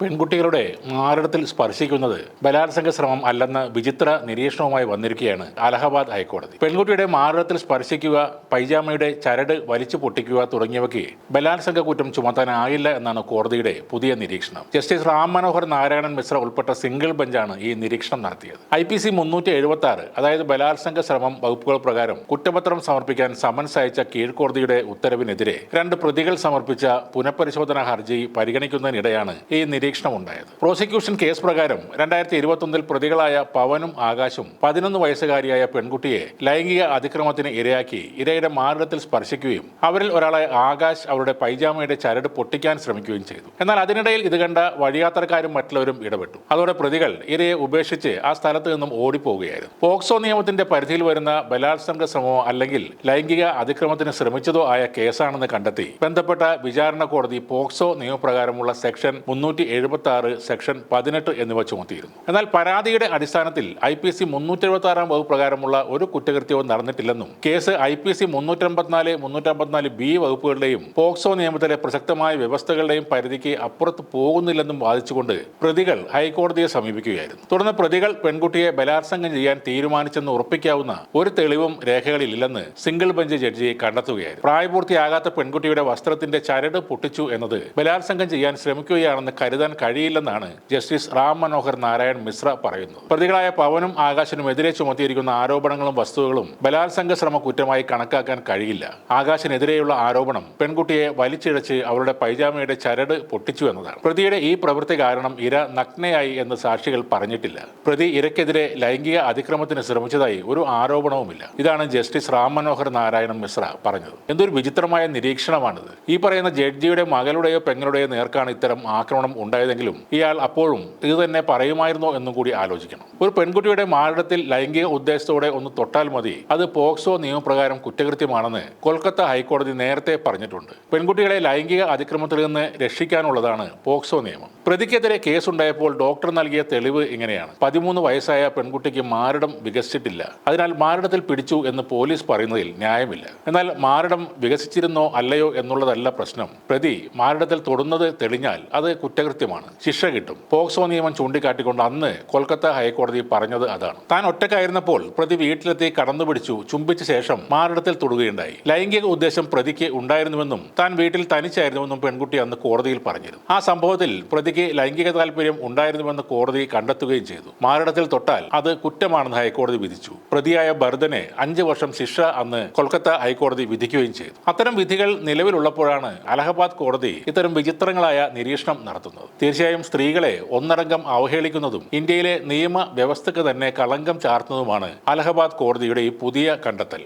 പെൺകുട്ടികളുടെ മാറിടത്തിൽ സ്പർശിക്കുന്നത് ബലാത്സംഗ ശ്രമം അല്ലെന്ന വിചിത്ര നിരീക്ഷണവുമായി വന്നിരിക്കുകയാണ് അലഹബാദ് ഹൈക്കോടതി. പെൺകുട്ടിയുടെ മാറിടത്തിൽ സ്പർശിക്കുക പൈജാമയുടെ ചരട് വലിച്ചു പൊട്ടിക്കുക തുടങ്ങിയവയ്ക്ക് ബലാത്സംഗ കുറ്റം ചുമത്താനാകില്ല എന്നാണ് കോടതിയുടെ പുതിയ നിരീക്ഷണം. ജസ്റ്റിസ് റാം മനോഹർ നാരായണൻ മിശ്ര ഉൾപ്പെട്ട സിംഗിൾ ബെഞ്ചാണ് ഈ നിരീക്ഷണം നടത്തിയത്. ഐ പി സി മുന്നൂറ്റി എഴുപത്തി ആറ് അതായത് ബലാത്സംഗ ശ്രമം വകുപ്പുകൾ പ്രകാരം കുറ്റപത്രം സമർപ്പിക്കാൻ സമൻസ് അയച്ച കീഴ്ക്കോടതിയുടെ ഉത്തരവിനെതിരെ രണ്ട് പ്രതികൾ സമർപ്പിച്ച പുനഃപരിശോധനാ ഹർജി പരിഗണിക്കുന്നതിനിടെയാണ് ഈ നിരീക്ഷണം ഉണ്ടായത് പ്രോസിക്യൂഷൻ കേസ് പ്രകാരം രണ്ടായിരത്തി ഇരുപത്തൊന്നിൽ പ്രതികളായ പവനും ആകാശും പതിനൊന്ന് വയസ്സുകാരിയായ പെൺകുട്ടിയെ ലൈംഗിക അതിക്രമത്തിന് ഇരയാക്കി ഇരയുടെ മാറിടത്തിൽ സ്പർശിക്കുകയും അവരിൽ ഒരാളായ ആകാശ് അവരുടെ പൈജാമയുടെ ചരട് പൊട്ടിക്കാൻ ശ്രമിക്കുകയും ചെയ്തു. എന്നാൽ അതിനിടയിൽ ഇത് കണ്ട വഴിയാത്രക്കാരും മറ്റുള്ളവരും ഇടപെട്ടു. അതോടെ പ്രതികൾ ഇരയെ ഉപേക്ഷിച്ച് ആ സ്ഥലത്ത് നിന്നും ഓടിപ്പോവുകയായിരുന്നു. പോക്സോ നിയമത്തിന്റെ പരിധിയിൽ വരുന്ന ബലാത്സംഗ ശ്രമമോ അല്ലെങ്കിൽ ലൈംഗിക അതിക്രമത്തിന് ശ്രമിച്ചതോ ആയ കേസാണെന്ന് കണ്ടെത്തി ബന്ധപ്പെട്ട വിചാരണ കോടതി പോക്സോ നിയമപ്രകാരമുള്ള സെക്ഷൻ മുന്നൂറ്റി എഴുപത്തി സെക്ഷൻ പതിനെട്ട് എന്നിവ ചുമത്തിയിരുന്നു. എന്നാൽ പരാതിയുടെ അടിസ്ഥാനത്തിൽ ഐ പി സി മുന്നൂറ്റി എഴുപത്തി ആറാം വകുപ്പ് പ്രകാരമുള്ള ഒരു കുറ്റകൃത്യവും നടന്നിട്ടില്ലെന്നും കേസ് ഐ പി സി മുന്നൂറ്റമ്പത്തിനാല് മുന്നൂറ്റമ്പത്തിനാല് ബി വകുപ്പുകളുടെയും പോക്സോ നിയമത്തിലെ പ്രസക്തമായ വ്യവസ്ഥകളുടെയും പരിധിക്ക് അപ്പുറത്ത് പോകുന്നില്ലെന്നും വാദിച്ചുകൊണ്ട് പ്രതികൾ ഹൈക്കോടതിയെ സമീപിക്കുകയായിരുന്നു. തുടർന്ന് പ്രതികൾ പെൺകുട്ടിയെ ബലാത്സംഗം ചെയ്യാൻ തീരുമാനിച്ചെന്ന് ഉറപ്പിക്കാവുന്ന ഒരു തെളിവും രേഖകളിലില്ലെന്ന് സിംഗിൾ ബെഞ്ച് ജഡ്ജി കണ്ടെത്തുകയായിരുന്നു. പ്രായപൂർത്തിയാകാത്ത പെൺകുട്ടിയുടെ വസ്ത്രത്തിന്റെ ചരട് പൊട്ടിച്ചു എന്നത് ബലാത്സംഗം ചെയ്യാൻ ശ്രമിക്കുകയാണെന്ന് കരുതാൻ കഴിയില്ലെന്നാണ് ജസ്റ്റിസ് റാം മനോഹർ നാരായൺ മിശ്ര പറയുന്നത്. പ്രതികളായ പവനും ആകാശനും എതിരെ ചുമത്തിയിരിക്കുന്ന ആരോപണങ്ങളും വസ്തുതകളും ബലാത്സംഗ ശ്രമ കുറ്റമായി കണക്കാക്കാൻ കഴിയില്ല. ആകാശനെതിരെയുള്ള ആരോപണം പെൺകുട്ടിയെ വലിച്ചിഴച്ച് അവരുടെ പൈജാമയുടെ ചരട് പൊട്ടിച്ചു എന്നതാണ്. പ്രതിയുടെ ഈ പ്രവൃത്തി കാരണം ഇര നഗ്നയായി എന്ന് സാക്ഷികൾ പറഞ്ഞിട്ടില്ല. പ്രതി ഇരയ്ക്കെതിരെ ലൈംഗിക അതിക്രമത്തിന് ശ്രമിച്ചതായി ഒരു ആരോപണവുമില്ല. ഇതാണ് ജസ്റ്റിസ് റാം മനോഹർ നാരായണൻ മിശ്ര പറഞ്ഞത്. എന്തൊരു വിചിത്രമായ നിരീക്ഷണമാണിത്. ഈ പറയുന്ന ജഡ്ജിയുടെ മകളുടെയോ പെങ്ങളുടെയോ നേർക്കാണ് ഇത്തരം ആക്രമണം ഉണ്ടായതെങ്കിലും ഇയാൾ അപ്പോഴും ഇത് തന്നെ പറയുമായിരുന്നോ എന്നും കൂടി ആലോചിക്കണം. ഒരു പെൺകുട്ടിയുടെ മാരടത്തിൽ ലൈംഗിക ഉദ്ദേശത്തോടെ ഒന്ന് തൊട്ടാൽ മതി. അത് പോക്സോ നിയമപ്രകാരം കുറ്റകൃത്യമാണെന്ന് കൊൽക്കത്ത ഹൈക്കോടതി നേരത്തെ പറഞ്ഞിട്ടുണ്ട്. പെൺകുട്ടികളെ ലൈംഗിക അതിക്രമത്തിൽ നിന്ന് രക്ഷിക്കാനുള്ളതാണ് പോക്സോ നിയമം. പ്രതിക്കെതിരെ കേസുണ്ടായപ്പോൾ ഡോക്ടർ നൽകിയ തെളിവ് ഇങ്ങനെയാണ്. പതിമൂന്ന് വയസ്സായ പെൺകുട്ടിക്ക് മാരടം വികസിച്ചിട്ടില്ല. അതിനാൽ മാരടത്തിൽ പിടിച്ചു എന്ന് പോലീസ് പറയുന്നതിൽ ന്യായമില്ല. എന്നാൽ മാരടം വികസിച്ചിരുന്നോ അല്ലയോ എന്നുള്ളതല്ല പ്രശ്നം. പ്രതി മാരടത്തിൽ തൊടുന്നത് തെളിഞ്ഞാൽ അത് കുറ്റകൃത്യമാണ് ശിക്ഷ കിട്ടും. പോക്സോ നിയമം ചൂണ്ടിക്കാട്ടിക്കൊണ്ട് അന്ന് കൊൽക്കത്ത ഹൈക്കോടതി പറഞ്ഞത് അതാണ്. താൻ ഒറ്റക്കായിരുന്നപ്പോൾ പ്രതി വീട്ടിലെത്തി കടന്നുപിടിച്ചു ചുംബിച്ച ശേഷം മാറിടത്തിൽ തൊടുകയുണ്ടായി. ലൈംഗിക ഉദ്ദേശം പ്രതിക്ക് ഉണ്ടായിരുന്നുവെന്നും താൻ വീട്ടിൽ തനിച്ചായിരുന്നുവെന്നും പെൺകുട്ടി അന്ന് കോടതിയിൽ പറഞ്ഞിരുന്നു. ആ സംഭവത്തിൽ പ്രതിക്ക് ലൈംഗിക താല്പര്യം ഉണ്ടായിരുന്നുവെന്ന് കോടതി കണ്ടെത്തുകയും ചെയ്തു. മാറിടത്തിൽ തൊട്ടാൽ അത് കുറ്റമാണെന്ന് ഹൈക്കോടതി വിധിച്ചു. പ്രതിയായ ഭരതനെ അഞ്ച് വർഷം ശിക്ഷ അന്ന് കൊൽക്കത്ത ഹൈക്കോടതി വിധിക്കുകയും ചെയ്തു. അത്തരം വിധികൾ നിലവിലുള്ളപ്പോഴാണ് അലഹബാദ് കോടതി ഇത്തരം വിചിത്രങ്ങളായ നിരീക്ഷണം നടത്തുന്നത്. തീർച്ചയായും സ്ത്രീകളെ ഒന്നടങ്കം അവഹേളിക്കുന്നതും ഇന്ത്യയിലെ നിയമ വ്യവസ്ഥയ്ക്ക് തന്നെ കളങ്കം ചാർത്തുന്നതുമാണ് അലഹബാദ് കോടതിയുടെ ഈ പുതിയ കണ്ടെത്തൽ.